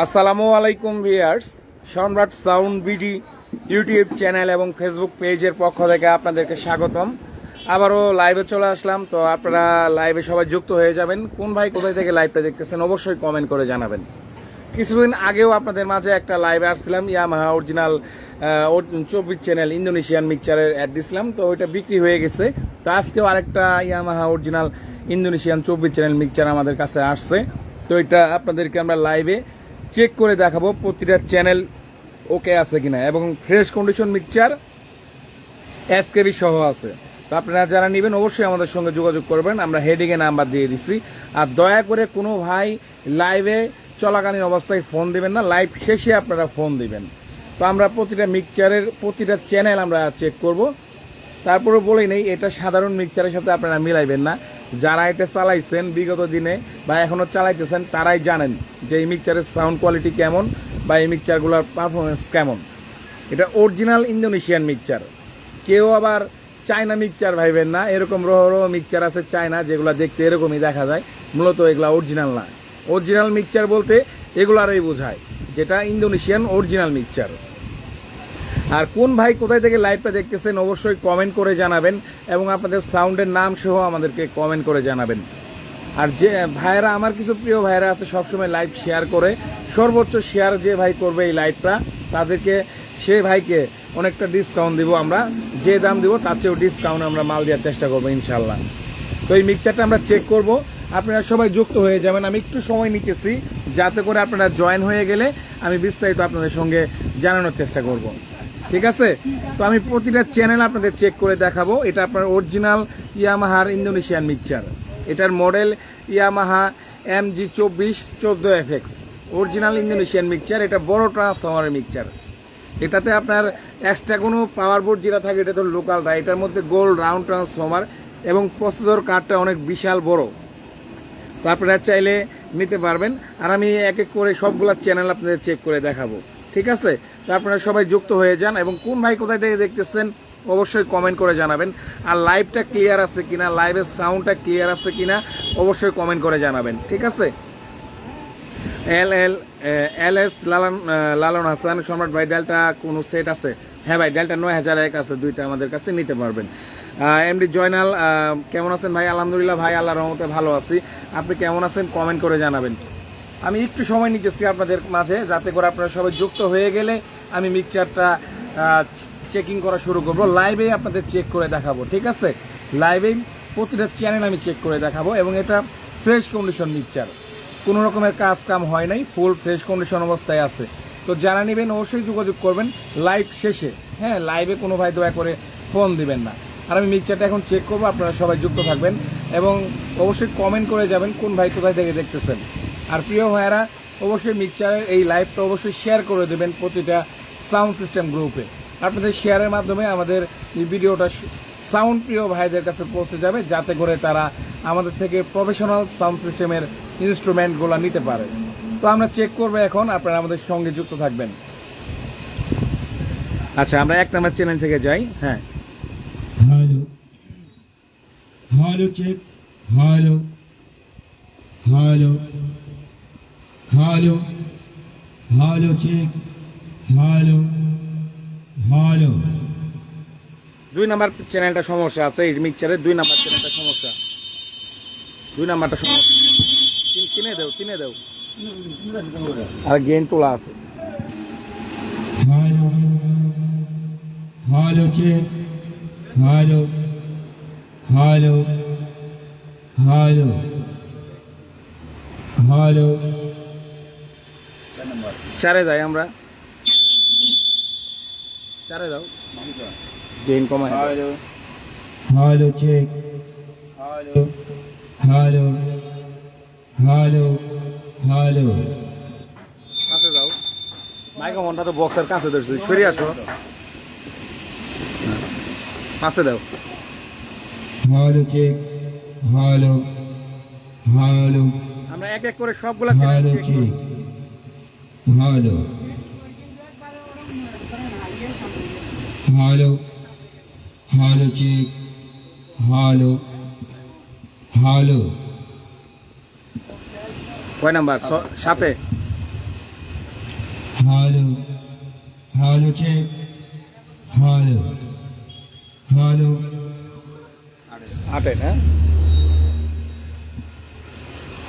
আসসালামু আলাইকুম viewers Samrat sound BD YouTube channel এবং ফেসবুক পেজের পক্ষ থেকে আপনাদেরকে স্বাগতম। আবারও লাইভে চলে আসলাম, তো আপনারা লাইভে সবাই যুক্ত হয়ে যাবেন। কোন ভাই কোথায় থেকে লাইভটা দেখতেছেন অবশ্যই কমেন্ট করে জানাবেন। কিছুদিন আগেও আপনাদের মাঝে একটা লাইভে আসছিলাম ইয়ামাহা অরিজিনাল চব্বিশ চ্যানেল ইন্দোনেশিয়ান মিক্সচারের অ্যাড দিছিলাম, তো ওইটা বিক্রি হয়ে গেছে। তো আজকেও আরেকটা ইয়ামাহা অরিজিনাল ইন্দোনেশিয়ান চব্বিশ চ্যানেল মিক্সচার আমাদের কাছে আসছে। তো এটা আপনাদেরকে আমরা লাইভে চেক করে দেখাবো প্রতিটা চ্যানেল ওকে আছে কিনা। এবং ফ্রেশ কন্ডিশন মিক্সচার এসকেবি সহ আছে। তো আপনারা যারা নেবেন অবশ্যই আমাদের সঙ্গে যোগাযোগ করবেন। আমরা হেডিংয়ে নাম্বার দিয়ে দিচ্ছি আর দয়া করে কোনো ভাই লাইভে চলাকালীন অবস্থায় ফোন দিবেন না লাইভ শেষে আপনারা ফোন দিবেন। তো আমরা প্রতিটা মিক্সচারের প্রতিটা চ্যানেল আমরা চেক করব। তারপরে বলেই নেই, এটা সাধারণ মিক্সচারের সাথে আপনারা মিলাইবেন না। যারা এটা চালাইছেন বিগত দিনে বা এখনও চালাইতেছেন, তারাই জানেন যে এই মিক্সচারের সাউন্ড কোয়ালিটি কেমন বা এই মিক্সচারগুলোর পারফরমেন্স কেমন। এটা অরিজিনাল ইন্দোনেশিয়ান মিক্সচার কেউ আবার চায়না মিক্সচার ভাইবেন না, এরকম রহ রহ মিক্সচার আছে চায়না যেগুলো দেখতে এরকমই দেখা যায়। মূলত এগুলো অরিজিনাল না। অরিজিনাল মিক্সচার বলতে এগুলারই বোঝায়, যেটা ইন্দোনেশিয়ান অরিজিনাল মিক্সচার আর কোন ভাই কোথায় থেকে লাইভটা দেখতেছেন অবশ্যই কমেন্ট করে জানাবেন এবং আপনাদের সাউন্ডের নাম সহ আমাদেরকে কমেন্ট করে জানাবেন। আর যে ভাইয়েরা, আমার কিছু প্রিয় ভাইয়েরা আছে, সবসময় লাইভ শেয়ার করে। সর্বোচ্চ শেয়ার যে ভাই করবে এই লাইভটা তাদেরকে, সে ভাইকে অনেকটা ডিসকাউন্ট দিব আমরা। যে দাম দিব, তার চেয়েও ডিসকাউন্ট আমরা মাল দেওয়ার চেষ্টা করব ইনশাল্লাহ তো এই মিক্সচারটা আমরা চেক করব। আপনারা সবাই যুক্ত হয়ে যাবেন। আমি একটু সময় নিতেছি, যাতে করে আপনারা জয়েন হয়ে গেলে আমি বিস্তারিত আপনাদের সঙ্গে জানানোর চেষ্টা করব। ঠিক আছে? তো আমি প্রতিটা চ্যানেল আপনাদের চেক করে দেখাবো। এটা আপনার অরিজিনাল ইয়ামাহার ইন্দোনেশিয়ান মিক্সচার এটার মডেল ইয়ামাহা এম জি চব্বিশ চোদ্দ F X original Indonesian mixture এটা বড় ট্রান্সফর্মারের মিক্সচার এটাতে আপনার এক্সট্রা কোনো পাওয়ার বোর্ড যেটা থাকে, এটা তো লোকাল লোকালটা এটার মধ্যে গোল রাউন্ড ট্রান্সফর্মার এবং প্রসেসর কার্ডটা অনেক বিশাল বড়। তো আপনারা চাইলে নিতে পারবেন। আর আমি এক এক করে সবগুলা চ্যানেল আপনাদের চেক করে দেখাবো। ঠিক আছে? আপনারা সবাই যুক্ত হয়ে যান এবং কোন ভাই কোথায় থেকে দেখতেছেন অবশ্যই কমেন্ট করে জানাবেন। আর লাইভটা ক্লিয়ার আছে কিনা লাইভের সাউন্ডটা ক্লিয়ার আছে কিনা, অবশ্যই কমেন্ট করে জানাবেন, ঠিক আছে? এল এল এল এস লালন লালন হাসান, সম্রাট ভাই ডালটা কোনো সেট আছে? হ্যাঁ ভাই ডালটা নয় হাজার এক আছে, দুইটা আমাদের কাছে নিতে পারবেন। এমডি জয়নাল কেমন আছেন ভাই? আলহামদুলিল্লাহ ভাই আল্লাহ রহমতে ভালো আছি। আপনি কেমন আছেন? কমেন্ট করে জানাবেন। আমি একটু সময় নিতেছি আপনাদের মাঝে, যাতে করে আপনারা সবাই যুক্ত হয়ে গেলে আমি মিক্সচারটা চেকিং করা শুরু করব। লাইভেই আপনাদের চেক করে দেখাবো, ঠিক আছে? লাইভেই প্রতিটা চ্যানেল আমি চেক করে দেখাবো এবং এটা ফ্রেশ কন্ডিশন মিক্সচার। কোনো রকমের কাজ কাম হয় নাই ফুল ফ্রেশ কন্ডিশন অবস্থায় আছে। তো যারা নেবেন অবশ্যই যোগাযোগ করবেন লাইভ শেষে। হ্যাঁ লাইভে কোনো ভাই দয়া করে ফোন দিবেন না। আর আমি মিক্সচারটা এখন চেক করব, আপনারা সবাই যুক্ত থাকবেন এবং অবশ্যই কমেন্ট করে যাবেন কোন ভাই কোথায় থেকে দেখতেছেন। আর প্রিয় ভাইয়েরা অবশ্যই মিক্সচারের এই লাইভটা অবশ্যই শেয়ার করে দেবেন প্রতিটা সাউন্ড সিস্টেম গ্রুপে আপনাদের শেয়ারের মাধ্যমে আমাদের এই ভিডিওটা সাউন্ড প্রিয় ভাইদের কাছে পৌঁছে যাবে যাতে করে তারা আমাদের থেকে প্রফেশনাল সাউন্ড সিস্টেমের ইনস্ট্রুমেন্টগুলো নিতে পারে তো আমরা চেক করব এখন আপনারা আমাদের সঙ্গে যুক্ত থাকবেন আচ্ছা আমরা এক নাম্বার চ্যানেল থেকে যাই হ্যাঁ Hello. Hello, check. Hello. Hello. Hello. Hello, check. Hello. Hello. দুই নাম্বার চ্যানেলটা সমস্যা আছে এই মিক্সচারের দুই নাম্বার চ্যানেলটা সমস্যা দুই নাম্বারটা সমস্যা কিন- কিনে দেও কিনে দেও আর গেন তোলা আছে Hello. Hello, check. Hello. Hello. Hello. Hello. চারে যাই আমরা চারে কমায় Hello. Hello, check. Hello. Hello. Hello. Hello. কাছে যাও মাইক্রোফোনটা তো বক্সের কাছে ধরছি সরিয়ে আসো। পাশে দাও Hello, check. Hello. Hello. আমরা এক এক করে সবগুলা Hello, check Hello. Hello. Hello, check. Hello. Hello. কয় নাম্বার সাতে hello hello check hello hello আটেন হ্যাঁ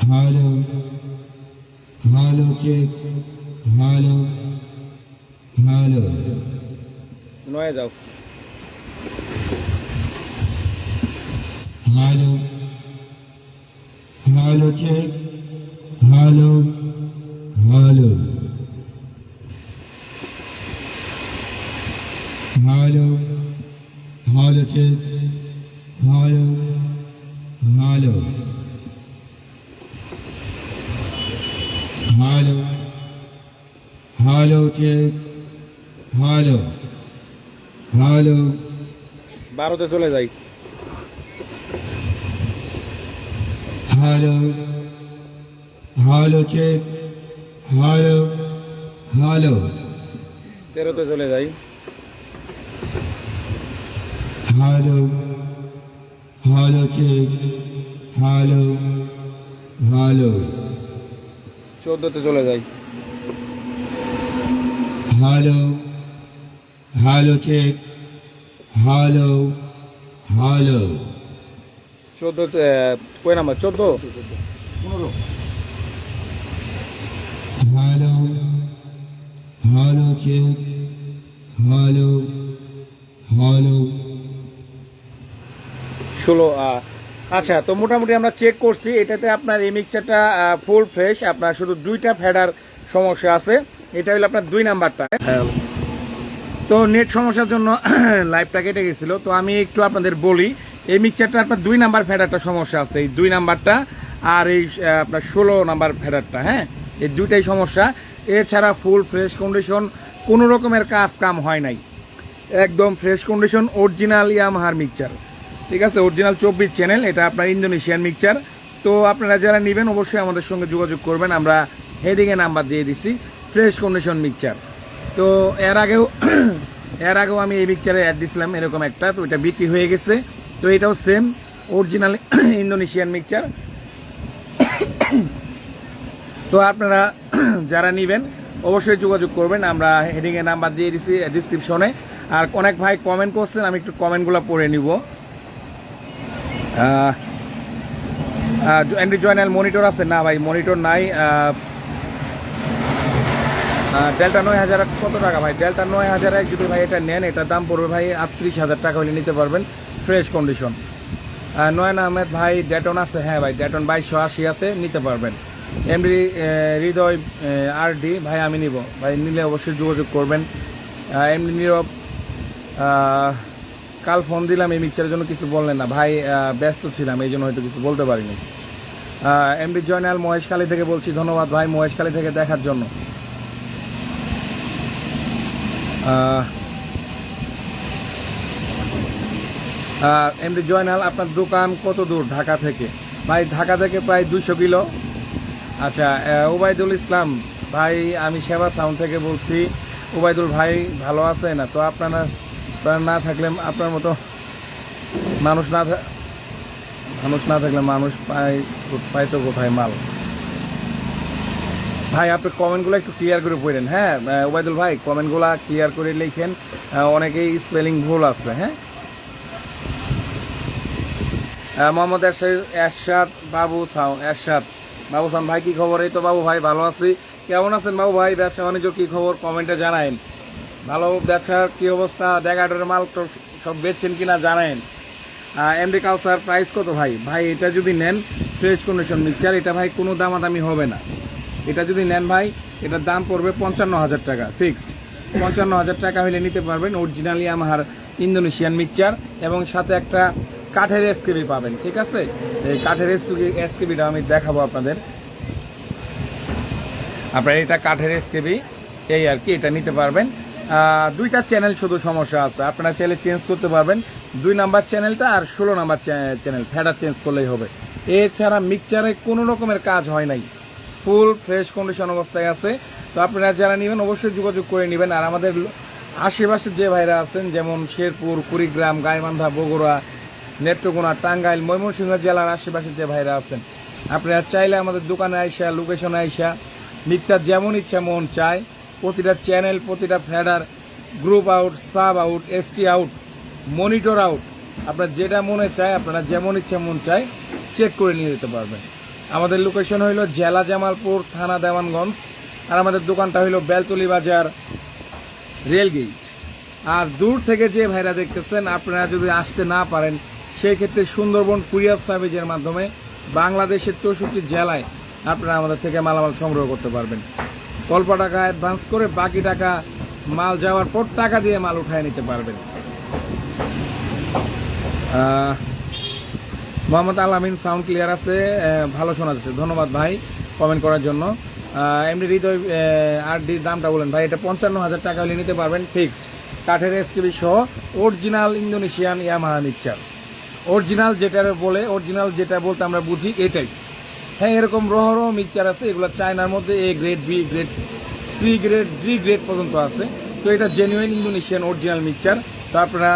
hello hello check hello hello নয়ে যাও hello hello check hello hello hello hello check hello hello hello hello check hello hello বারোতে চলে যাই। Hello hello check hello hello. তেরোতে চলে যাই। Hello hello check hello hello. চোদ্দোতে চলে যাই। Hello hello check hello. Hello চোদ্দোতে কয় নাম্বার? চোদ্দ? পনেরো। Hello hello check hello hello ষোলো আচ্ছা তো মোটামুটি আমরা চেক করছি এটাতে আপনার এই মিক্সচারটা ফুল ফ্রেশ আপনার শুধু দুইটা ফেডার সমস্যা আছে এটা হলো আপনার দুই নাম্বারটা। তো নেট সমস্যার জন্য লাইভটা কেটে গেছিল। তো আমি একটু আপনাদের বলি, এই মিক্সারটা আপনার দুই নাম্বার ফেডারটা সমস্যা আছে। এই দুই নাম্বারটা আর এই আপনার ষোলো নাম্বার ফেডারটা হ্যাঁ? এই দুইটাই সমস্যা। এছাড়া ফুল ফ্রেশ কন্ডিশন কোনো রকমের কাজ কাম হয় নাই। একদম ফ্রেশ কন্ডিশন অরিজিনাল ইয়ামাহার মিক্সচার ঠিক আছে? অরিজিনাল চব্বিশ চ্যানেল এটা আপনার ইন্দোনেশিয়ান মিক্সচার তো আপনারা যারা নেবেন, অবশ্যই আমাদের সঙ্গে যোগাযোগ করবেন। আমরা হেডিংয়ে নাম্বার দিয়ে দিছি ফ্রেশ কন্ডিশন মিক্সচার তো এর আগেও এর আগেও আমি এই পিকচারে অ্যাড দিছিলাম এরকম একটা, তো এটা বিক্রি হয়ে গেছে। তো এটাও সেম অরিজিনাল ইন্দোনেশিয়ান মিক্সচার তো আপনারা, যারা নেবেন, অবশ্যই যোগাযোগ করবেন। আমরা হেডিংয়ে নাম্বার দিয়ে দিছি ডিসক্রিপশনে আর অনেক ভাই কমেন্ট করছেন, আমি একটু কমেন্টগুলো পড়ে নিব। এন্ড্রি জয়নাল মনিটর আছে? না ভাই মনিটর নাই। ডেল্টা নয় হাজার কত টাকা ভাই? ডেল্টা নয় হাজার এক যদি ভাই এটা নেন, এটার দাম পড়বে ভাই আটত্রিশ হাজার টাকা হলে নিতে পারবেন ফ্রেশ কন্ডিশন নয়ন আহমেদ ভাই ডেটন আছে? হ্যাঁ ভাই ডেটন বাইশশো আশি আছে, নিতে পারবেন। এমডি হৃদয় আর ডি ভাই আমি নিব। ভাই নিলে অবশ্যই যোগাযোগ করবেন। এমডি নীরব কাল ফোন দিলাম, এই মিক্সচারের জন্য কিছু বললেন না। ভাই ব্যস্ত ছিলাম, এই জন্য হয়তো কিছু বলতে পারিনি। এমডি জয়নাল মহেশখালী থেকে বলছি, ধন্যবাদ ভাই মহেশখালী থেকে দেখার জন্য। এমডি জয়নাল, আপনার দোকান কত দূর ঢাকা থেকে? ভাই, ঢাকা থেকে প্রায় দুশো কিলো। আচ্ছা ওবায়দুল ইসলাম, ভাই, আমি সেবা সাউন্ড থেকে বলছি। ওবায়দুল ভাই, ভালো আছে না তো আপনারা আপনারা না থাকলে আপনার মতো মানুষ না মানুষ না থাকলে মানুষ পায় পায় তো কোথায় মাল? ভাই, আপনি কমেন্টগুলো একটু ক্লিয়ার করে পড়েন। হ্যাঁ ওবায়দুল ভাই, কমেন্টগুলো ক্লিয়ার করে লিখেন। অনেকেই স্পেলিং ভুল আছে হ্যাঁ? মোহাম্মদ এরশাদ বাবু সাউ এরশাদ। বাবু সাউন, ভাই, কি খবর? এই তো বাবু ভাই, ভালো আছি। কেমন আছেন বাবু ভাই? ব্যবসা বাণিজ্য কী খবর? কমেন্টে জানায়েন। ভালো ব্যবসার কী অবস্থা? ড্যাগাডের মাল তো সব বেচছেন কি কিনা জানায়েন। এমডি কাউসার প্রাইস কত ভাই? ভাই, এটা যদি নেন ফ্রেশ কন্ডিশন মিক্সচার এটা ভাই কোনো দামাদামি হবে না। এটা যদি নেন ভাই, এটার দাম পড়বে পঞ্চান্ন হাজার টাকা ফিক্সড পঞ্চান্ন হাজার টাকা হলে নিতে পারবেন অরিজিনালি আমার ইন্দোনেশিয়ান মিক্সচার এবং সাথে একটা কাঠের এসকেবি পাবেন, ঠিক আছে? এই কাঠের এসকেবিটা আমি দেখাবো আপনাদের। আপনার এটা কাঠের এসকেবি এই আর কি, এটা নিতে পারবেন। দুইটা চ্যানেল শুধু সমস্যা আছে, আপনারা চাইলে চেঞ্জ করতে পারবেন। দুই নাম্বার চ্যানেলটা আর ষোলো নাম্বার চ্যানেল ফেডার চেঞ্জ করলেই হবে। এছাড়া মিক্সচারে কোনো রকমের কাজ হয় নাই। ফুল, ফ্রেশ কন্ডিশন অবস্থায় আছে। তো আপনারা যারা নেবেন, অবশ্যই যোগাযোগ করে নেবেন। আর আমাদের আশেপাশে যে ভাইরা আছেন, যেমন শেরপুর, কুড়িগ্রাম, গাইবান্ধা, বগুড়া, নেত্রকোনা, টাঙ্গাইল, ময়মনসিংহ জেলার আশেপাশে যে ভাইরা আছেন, আপনারা চাইলে আমাদের দোকানে আইসা লোকেশনে আইসা মিক্সচার যেমন ইচ্ছা মন চায়, প্রতিটা চ্যানেল প্রতিটা fader group out sub out ST out monitor out আপনার যেটা মনে চায়, আপনারা যেমন ইচ্ছা মন চায় চেক করে নিয়ে যেতে পারবেন। আমাদের লোকেশন হইল জেলা জামালপুর, থানা দেওয়ানগঞ্জ, আর আমাদের দোকানটা হইল বেলতলি বাজার রেলগেট আর দূর থেকে যে ভাইরা দেখতেছেন, আপনারা যদি আসতে না পারেন সেই ক্ষেত্রে সুন্দরবন কুরিয়ার সার্ভিসের মাধ্যমে বাংলাদেশের চৌষট্টি জেলায় আপনারা আমাদের থেকে মালামাল সংগ্রহ করতে পারবেন। অল্প টাকা অ্যাডভান্স করে বাকি টাকা মাল যাওয়ার পর টাকা দিয়ে মাল উঠায় নিতে পারবেন। মোহাম্মদ আলামিন সাউন্ড ক্লিয়ার আছে ভালো শোনা যাচ্ছে। ধন্যবাদ ভাই কমেন্ট করার জন্য। এমনি হৃদয় আর ডির দামটা বলেন। ভাই, এটা পঞ্চান্ন হাজার টাকা হলে নিতে পারবেন ফিক্সড কাঠের এসকেবি সহ original Indonesian Yamaha mixture original যেটা বলে অরিজিনাল যেটা বলতে আমরা বুঝি এটাই। হ্যাঁ এরকম রহ রহ মিক্সচার আছে, এগুলো চায়নার মধ্যে A grade B grade C grade D grade পর্যন্ত আছে। তো এটা জেনুইন ইন্দোনেশিয়ান অরিজিনাল মিক্সচার তো আপনারা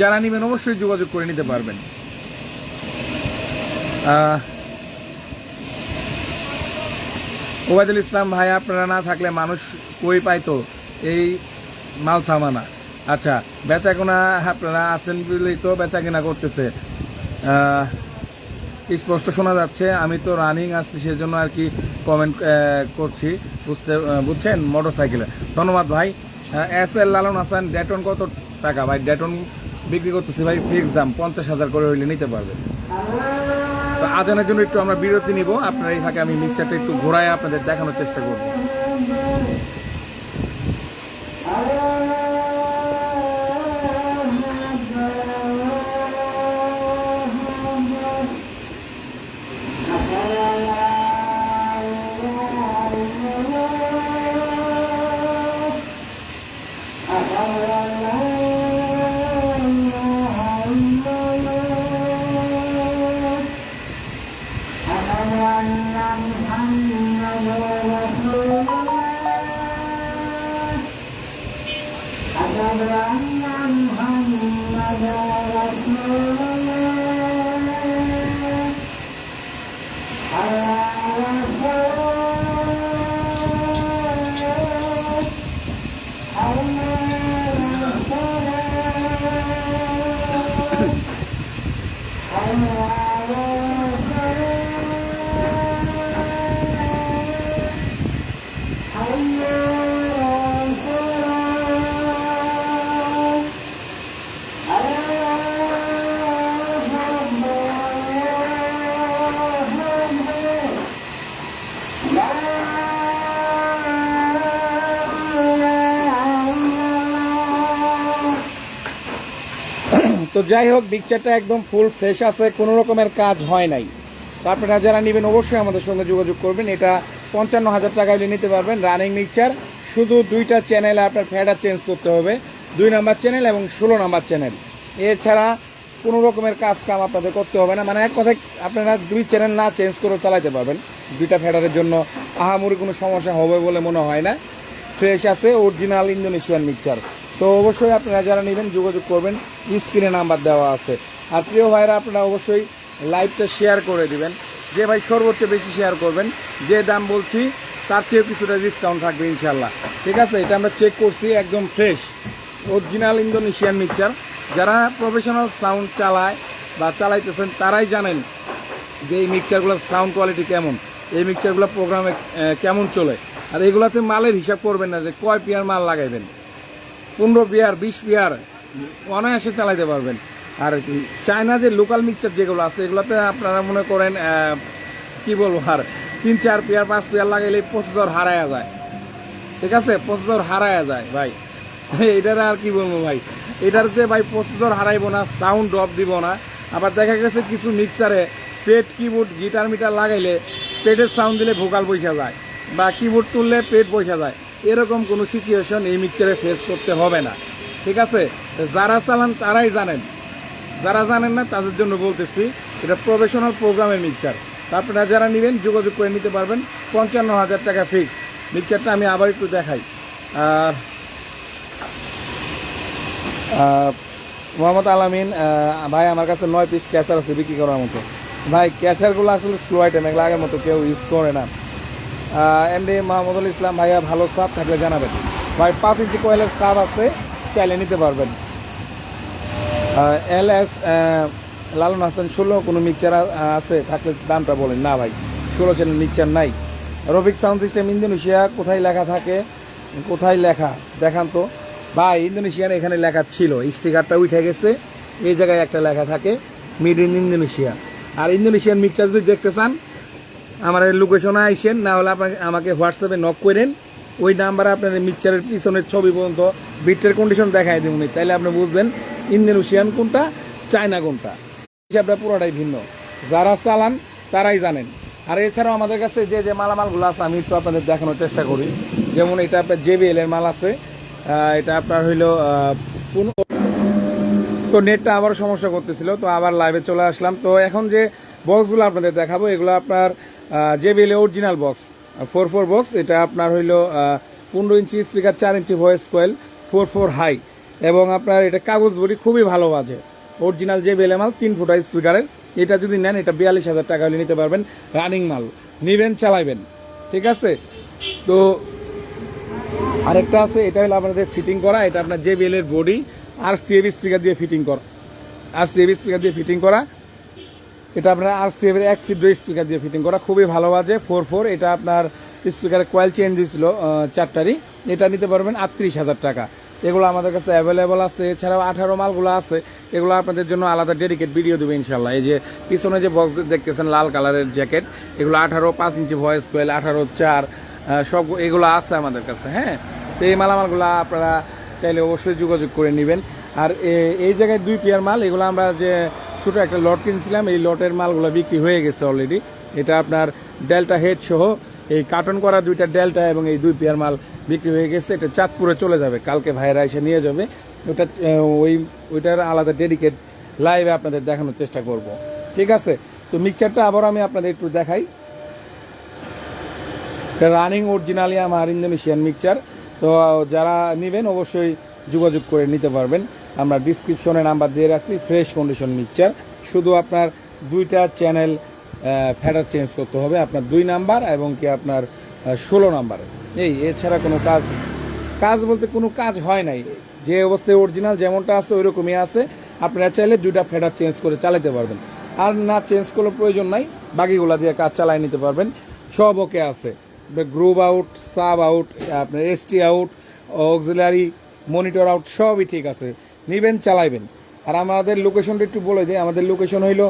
যারা নেবেন অবশ্যই যোগাযোগ করে নিতে পারবেন। ওবায়দুল ইসলাম ভাই, আপনারা না থাকলে মানুষ কই পাইতো এই মাল সামানা? আচ্ছা বেচা কেনা আপনারা আছেন বলেই তো বেচা কেনা করতেছে স্পষ্ট শোনা যাচ্ছে, আমি তো রানিং আসছি সেজন্য আর কি কমেন্ট করছি। বুঝতে বুঝছেন? মোটর সাইকেলে ধন্যবাদ ভাই। এস এল লালন হাসান ডেটন কত টাকা? ভাই ডেটন বিক্রি করতেছি ভাই ফিক্স দাম পঞ্চাশ হাজার করে হইলে নিতে পারবে। আজানের জন্য একটু আমরা বিরতি নিব। আপনার এই ফাঁকে আমি মিক্সচারটা একটু ঘোরায় আপনাদের দেখানোর চেষ্টা করব। তো যাই হোক পিকচারটা একদম ফুল ফ্রেশ আছে, কোনো রকমের কাজ হয় নাই। তো আপনারা যারা নেবেন অবশ্যই আমাদের সঙ্গে যোগাযোগ করবেন, এটা পঞ্চান্ন হাজার টাকা হলে নিতে পারবেন। রানিং মিক্সচার শুধু দুইটা চ্যানেলে আপনার ফ্যাডার চেঞ্জ করতে হবে। দুই নাম্বার চ্যানেল এবং ষোলো নাম্বার চ্যানেল এছাড়া কোনো রকমের কাজ কাম আপনাদের করতে হবে না। মানে এক কথায়, আপনারা দুই চ্যানেল না চেঞ্জ করে চালাতে পারবেন। দুইটা ফ্যাডারের জন্য আহামরি কোনো সমস্যা হবে বলে মনে হয় না। ফ্রেশ আছে অরিজিনাল ইন্দোনেশিয়ান মিক্সচার তো অবশ্যই আপনারা যারা নেবেন যোগাযোগ করবেন, স্ক্রিনে নাম্বার দেওয়া আছে। আর প্রিয় ভাইরা, আপনারা অবশ্যই লাইভটা শেয়ার করে দিবেন। যে ভাই সর্বোচ্চ বেশি শেয়ার করবেন, যে দাম বলছি, তার চেয়েও কিছুটা ডিসকাউন্ট থাকবে ইনশাল্লাহ। ঠিক আছে? এটা আমরা চেক করছি, একদম ফ্রেশ অরিজিনাল ইন্দোনেশিয়ান মিক্সচার যারা প্রফেশনাল সাউন্ড চালায় বা চালাইতেছেন, তারাই জানেন যে এই মিক্সচারগুলোর সাউন্ড কোয়ালিটি কেমন। এই মিক্সচারগুলো প্রোগ্রামে কেমন চলে। আর এগুলাতে মালের হিসাব করবেন না যে কয় পিয়ার মাল লাগাইবেন। পনেরো পিয়ার বিশ পিয়ার অনায়াসে চালাইতে পারবেন। আর চায়না যে লোকাল মিক্সচার যেগুলো আছে, এগুলোতে আপনারা মনে করেন কি বলব আর, তিন চার পেয়ার পাঁচ পেয়ার লাগাইলে প্রসেসর হারায়া যায়। ঠিক আছে? প্রসেসর হারায়া যায়, ভাই। এটার আর কি বলব ভাই? এটাতে ভাই প্রসেসর হারাইবো না সাউন্ড ড্রপ দিব না। আবার দেখা গেছে কিছু মিক্সারে পেট কিবোর্ড গিটার মিটার লাগাইলে পেটের সাউন্ড দিলে ভোকাল পয়সা যায়, বা কিবোর্ড তুললে পেট পয়সা যায়। এরকম কোনো সিচুয়েশন এই মিক্সারে ফেস করতে হবে না। ঠিক আছে? যারা চালান, তারাই জানেন। যারা জানেন না, তাদের জন্য বলতেছি, এটা প্রফেশনাল প্রোগ্রামের মিক্সচার আপনারা যারা নেবেন, যোগাযোগ করে নিতে পারবেন। পঞ্চান্ন হাজার টাকা ফিক্স মিক্সচারটা আমি আবার একটু দেখাই। আর মোহাম্মদ আলামিন ভাই, আমার কাছে নয় পিস ক্যাচার আছে বিক্রি করার মতো। ভাই ক্যাচারগুলো আসলে স্লো আইটেম এগুলো আগের মতো কেউ ইউজ করে না। এমডি মাহমুদুল ইসলাম ভাইয়া ভালো সাপ থাকলে জানাবেন। ভাই, পাঁচ ইঞ্চি কয়েলের সার আছে, চাইলে নিতে পারবেন। এল এস লালন হাসান, ষোলো, কোনো মিক্সচার আছে? থাকলে দামটা বলেন। না ভাই, ষোলো চ্যানেল মিক্সচার নাই। রবিক সাউন্ড সিস্টেম ইন্দোনেশিয়া কোথায় লেখা থাকে? কোথায় লেখা? দেখান তো। ভাই ইন্দোনেশিয়ার এখানে লেখা ছিল। স্টিকারটা উঠে গেছে। এই জায়গায় একটা লেখা থাকে মিড ইন ইন্দোনেশিয়া আর ইন্দোনেশিয়ান মিক্সচার যদি দেখতে চান আমার লোকেশনে আইসেন, না হলে আপনাকে, আমাকে হোয়াটসঅ্যাপে নক করেন। ওই নাম্বারে আপনার মিক্সচারের পিছনের ছবি পর্যন্ত বিটের কন্ডিশন দেখাই দেবেন তাইলে আপনি বুঝবেন ইন্দোনেশিয়ান কোনটা, চায়না কোনটা। হিসাবটা পুরোটাই ভিন্ন। যারা চালান, তারাই জানেন। আর এছাড়াও আমাদের কাছে যে যে মালামালগুলো আছে, আমি একটু আপনাদের দেখানোর চেষ্টা করি। যেমন এটা আপনার জেবিএল এর মাল আছে। এটা আপনার হইল তো নেটটা আবার সমস্যা করতেছিল, তো আবার লাইভে চলে আসলাম। তো এখন যে বক্সগুলো আপনাদের দেখাবো, এগুলো আপনার JBL original box four four box এটা আপনার হইল পনেরো ইঞ্চি স্পিকার চার ইঞ্চি voice coil four four high এবং আপনার এটা কাগজ বডি খুবই ভালো বাজে। অরিজিনাল জেবিএল মাল, তিন ফুটা স্পিকারের এটা যদি নেন, এটা বিয়াল্লিশ হাজার টাকা হলে নিতে পারবেন রানিং মাল। নিবেন, চালাইবেন। ঠিক আছে? তো আরেকটা আছে, এটা হলো আপনাদের ফিটিং করা, এটা আপনার জেবিএল এর বডি আর সিএবি স্পিকার দিয়ে ফিটিং করা। আর সিএবি স্পিকার দিয়ে ফিটিং করা এটা আপনার আর সিএবি এক সিড্রো স্পিকার দিয়ে ফিটিং করা খুবই ভালো বাজে ফোর ফোর এটা আপনার স্পিকারের কয়েল চেঞ্জ হয়েছিল চারটারই। এটা নিতে পারবেন আটত্রিশ হাজার টাকা। এগুলো আমাদের কাছে অ্যাভেলেবল আছে, এছাড়াও আঠারো মালগুলো আছে। এগুলো আপনাদের জন্য আলাদা ডেডিকেট ভিডিও দেবে ইনশাল্লাহ এই যে পিছনে যে বক্স দেখতেছেন, লাল কালারের জ্যাকেট এগুলো আঠারো পাঁচ ইঞ্চি ভয়েস কোয়েল আঠারো চার সব এগুলো আছে আমাদের কাছে হ্যাঁ? তো এই মালামালগুলো আপনারা চাইলে অবশ্যই যোগাযোগ করে নেবেন। আর এই জায়গায় দুই পেয়ার মাল, এগুলো আমরা যে ছোটো একটা লট কিনছিলাম। এই লটের মালগুলো বিক্রি হয়ে গেছে অলরেডি এটা আপনার ডেল্টা হেড সহ এই কার্টন করা দুইটা ডেল্টা এবং এই দুই পেয়ার মাল বিক্রি হয়ে গেছে। এটা চাঁদপুরে চলে যাবে। কালকে ভাইরা এসে নিয়ে যাবে। ওটা ওই, ওইটার আলাদা ডেডিকেট লাইভে আপনাদের দেখানোর চেষ্টা করব। ঠিক আছে? তো মিক্সচারটা আবার আমি আপনাদের একটু দেখাই। রানিং অরিজিনালি আমার ইন্দোনেশিয়ান মিক্সচার তো যারা নেবেন অবশ্যই যোগাযোগ করে নিতে পারবেন। আমরা ডিসক্রিপশনে নাম্বার দিয়ে রাখছি ফ্রেশ কন্ডিশন মিক্সচার শুধু আপনার দুইটা চ্যানেল ফ্যাটার চেঞ্জ করতে হবে। আপনার দুই নাম্বার এবং কি আপনার ষোলো নাম্বার এই, এছাড়া কোনো কাজ কাজ বলতে কোনো কাজ হয় নাই। যে অবস্থায় অরিজিনাল যেমনটা আছে ওই রকমই আছে। আপনারা চাইলে দুইটা ফেডার চেঞ্জ করে চালাতে পারবেন। আর না চেঞ্জ করার প্রয়োজন নাই, বাকিগুলা দিয়ে কাজ চালাই নিতে পারবেন। সব ওকে আছে। গ্রুপ আউট সাব আউট আপনার ST out auxiliary monitor out সবই ঠিক আছে। নিবেন, চালাইবেন। আর আমাদের লোকেশনটা একটু বলে দিই। আমাদের লোকেশন হইল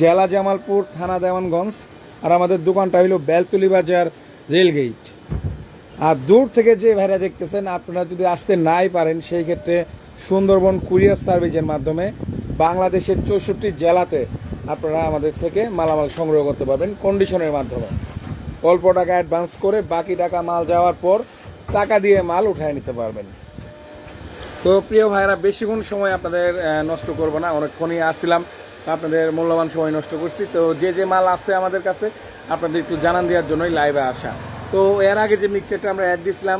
জেলা জামালপুর, থানা দেওয়ানগঞ্জ। আর আমাদের দোকানটা হইল বেলতলি বাজার রেলগেট আর দূর থেকে যে ভাইরা দেখতেছেন, আপনারা যদি আসতে নাই পারেন, সেই ক্ষেত্রে সুন্দরবন কুরিয়ার সার্ভিসের মাধ্যমে বাংলাদেশের চৌষট্টি জেলাতে আপনারা আমাদের থেকে মালামাল সংগ্রহ করতে পারবেন কন্ডিশনের মাধ্যমে। অল্প টাকা অ্যাডভান্স করে বাকি টাকা মাল যাওয়ার পর টাকা দিয়ে মাল উঠায় নিতে পারবেন। তো প্রিয় ভাইরা বেশিক্ষণ সময় আপনাদের নষ্ট করব না। অনেকক্ষণই আসছিলাম আপনাদের মূল্যবান সময় নষ্ট করছি। তো যে যে মাল আছে আমাদের কাছে, আপনাদের একটু জানান দেওয়ার জন্যই লাইভে আসা। তো এর আগে যে মিক্সচারটা আমরা অ্যাড দিয়েছিলাম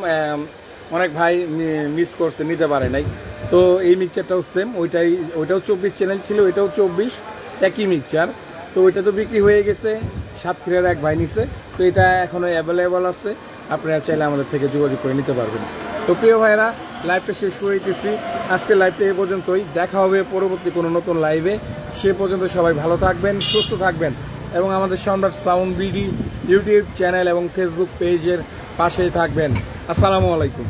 অনেক ভাই মিস করছে, নিতে পারে নাই। তো এই মিক্সচারটাও সেম ওইটাই, ওইটাও চব্বিশ চ্যানেল ছিল, ওইটাও চব্বিশ, একই মিক্সচার তো ওইটা তো বিক্রি হয়ে গেছে, সাতক্ষীরার এক ভাই নিছে। তো এটা এখনও অ্যাভেলেবল আছে। আপনারা চাইলে আমাদের থেকে যোগাযোগ করে নিতে পারবেন। তো প্রিয় ভাইরা লাইভটা শেষ করে দিতেছি। আজকে লাইভটা এ পর্যন্তই। দেখা হবে পরবর্তী কোনো নতুন লাইভে সে পর্যন্ত সবাই ভালো থাকবেন, সুস্থ থাকবেন এবং আমাদের Samrat sound BD YouTube channel এবং ফেসবুক পেজের পাশেই থাকবেন। আসসালামু আলাইকুম।